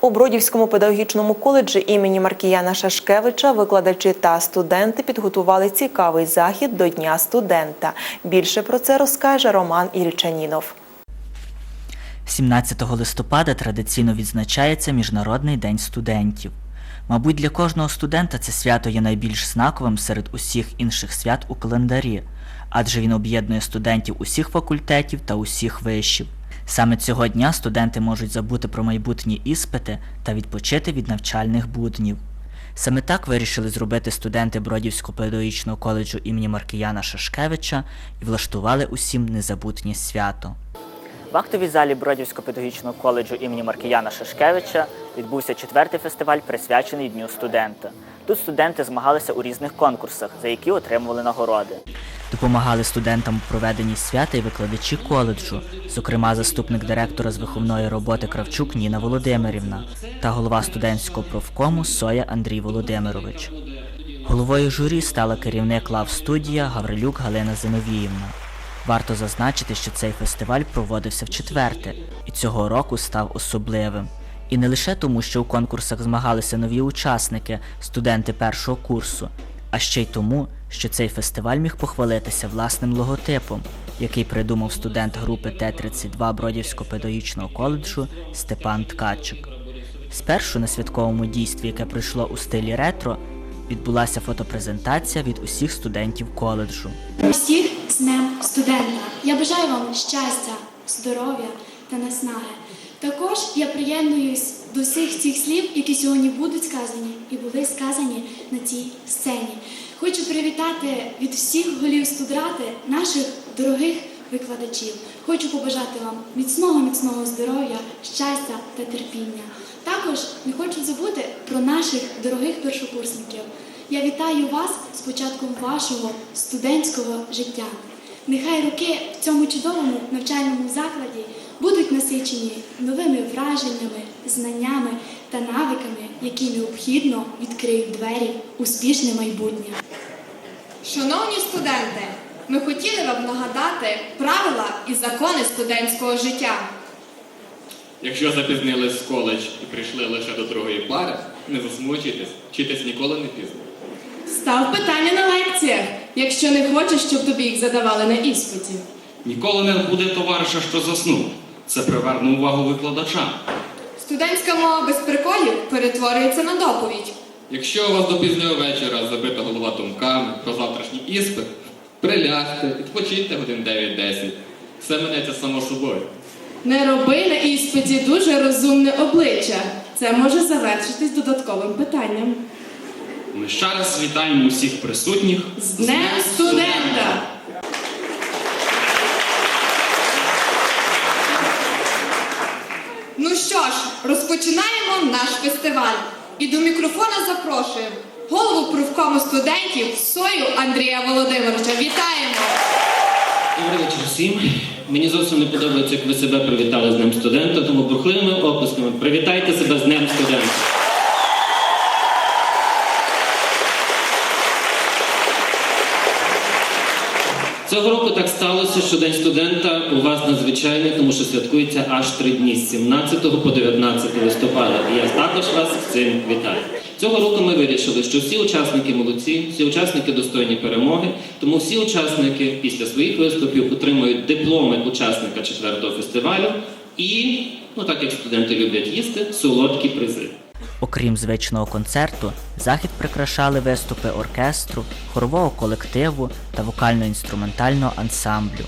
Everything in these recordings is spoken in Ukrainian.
У Бродівському педагогічному коледжі імені Маркіяна Шашкевича викладачі та студенти підготували цікавий захід до Дня студента. Більше про це розкаже Роман Ільчанінов. 17 листопада традиційно відзначається Міжнародний день студентів. Мабуть, для кожного студента це свято є найбільш знаковим серед усіх інших свят у календарі, адже він об'єднує студентів усіх факультетів та усіх вишів. Саме цього дня студенти можуть забути про майбутні іспити та відпочити від навчальних буднів. Саме так вирішили зробити студенти Бродівського педагогічного коледжу імені Маркіяна Шашкевича і влаштували усім незабутнє свято. В актовій залі Бродівського педагогічного коледжу імені Маркіяна Шашкевича відбувся четвертий фестиваль, присвячений Дню студента. Тут студенти змагалися у різних конкурсах, за які отримували нагороди. Допомагали студентам у проведенні свята і викладачі коледжу, зокрема заступник директора з виховної роботи Кравчук Ніна Володимирівна та голова студентського профкому Соя Андрій Володимирович. Головою журі стала керівник лав студія Гаврилюк Галина Зиновіївна. Варто зазначити, що цей фестиваль проводився в четверте і цього року став особливим. І не лише тому, що у конкурсах змагалися нові учасники, студенти першого курсу, а ще й тому, що цей фестиваль міг похвалитися власним логотипом, який придумав студент групи Т-32 Бродівського педагогічного коледжу Степан Ткачик. Спершу на святковому дійстві, яке пройшло у стилі ретро, відбулася фотопрезентація від усіх студентів коледжу. Всіх з Днем студента. Я бажаю вам щастя, здоров'я та наснаги. Також я приєднуюсь до всіх цих слів, які сьогодні будуть сказані і були сказані на цій сцені. Хочу привітати від всіх голів студрати наших дорогих викладачів. Хочу побажати вам міцного, міцного здоров'я, щастя та терпіння. Також не хочу забути про наших дорогих першокурсників. Я вітаю вас з початком вашого студентського життя. Нехай роки в цьому чудовому навчальному закладі будуть насичені новими враженнями, знаннями та навиками, які необхідно відкриють двері успішне майбутнє. Шановні студенти, ми хотіли вам нагадати правила і закони студентського життя. Якщо запізнились в коледж і прийшли лише до другої пари, не засмучуйтесь, вчитись ніколи не пізно. Став питання на лекціях, якщо не хочеш, щоб тобі їх задавали на іспиті. Ніколи не буде товариша, що заснув. Це приверне увагу викладача. Студентська мова без приколів перетворюється на доповідь. Якщо у вас до пізнього вечора забита голова думками про завтрашній іспит, прилягте, відпочиньте годин 9-10. Все минеться само собою. Не роби на іспиті дуже розумне обличчя. Це може завершитись додатковим питанням. Ми ще раз вітаємо усіх присутніх З Днем студента! Ну що ж, розпочинаємо наш фестиваль. І до мікрофона запрошуємо голову профкому студентів Сою Андрія Володимировича. Вітаємо! Добрий вечір всім. Мені зовсім не подобається, як ви себе привітали з Днем студента, тому бурхливими оплесками привітайте себе з Днем студента. Цього року так сталося, що День студента у вас надзвичайний, тому що святкується аж три дні з 17 по 19 листопада. І я також вас з цим вітаю. Цього року ми вирішили, що всі учасники молодці, всі учасники достойні перемоги, тому всі учасники після своїх виступів отримують дипломи учасника четвертого фестивалю і, ну так як студенти люблять їсти, солодкі призи. Окрім звичного концерту, захід прикрашали виступи оркестру, хорового колективу та вокально-інструментального ансамблю.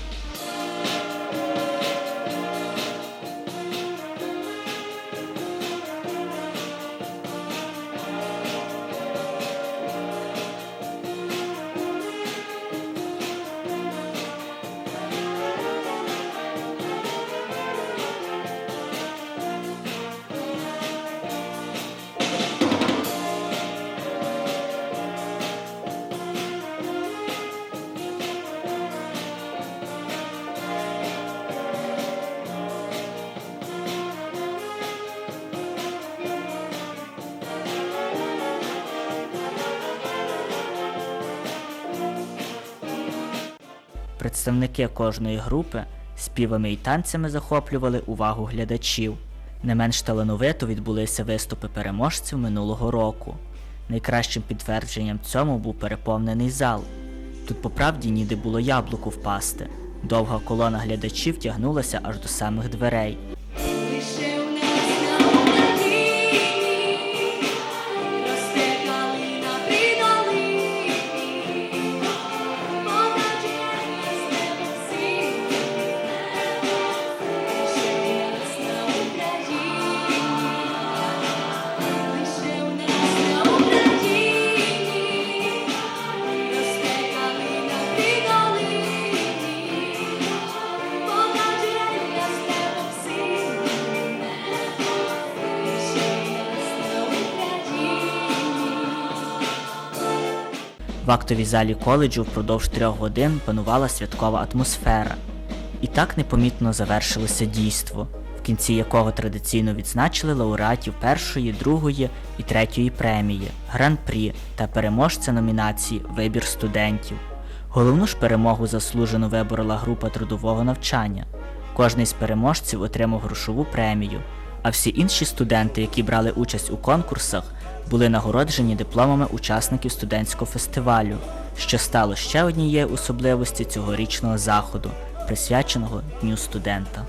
Представники кожної групи співами і танцями захоплювали увагу глядачів. Не менш талановито відбулися виступи переможців минулого року. Найкращим підтвердженням цьому був переповнений зал. Тут по правді ніде було яблуку впасти. Довга колона глядачів тягнулася аж до самих дверей. В актовій залі коледжу впродовж трьох годин панувала святкова атмосфера. І так непомітно завершилося дійство, в кінці якого традиційно відзначили лауреатів першої, другої і третьої премії, гран-прі та переможця номінації Вибір студентів. Головну ж перемогу заслужено виборола група трудового навчання. Кожний з переможців отримав грошову премію, а всі інші студенти, які брали участь у конкурсах, були нагороджені дипломами учасників студентського фестивалю, що стало ще однією особливості цьогорічного заходу, присвяченого Дню студента.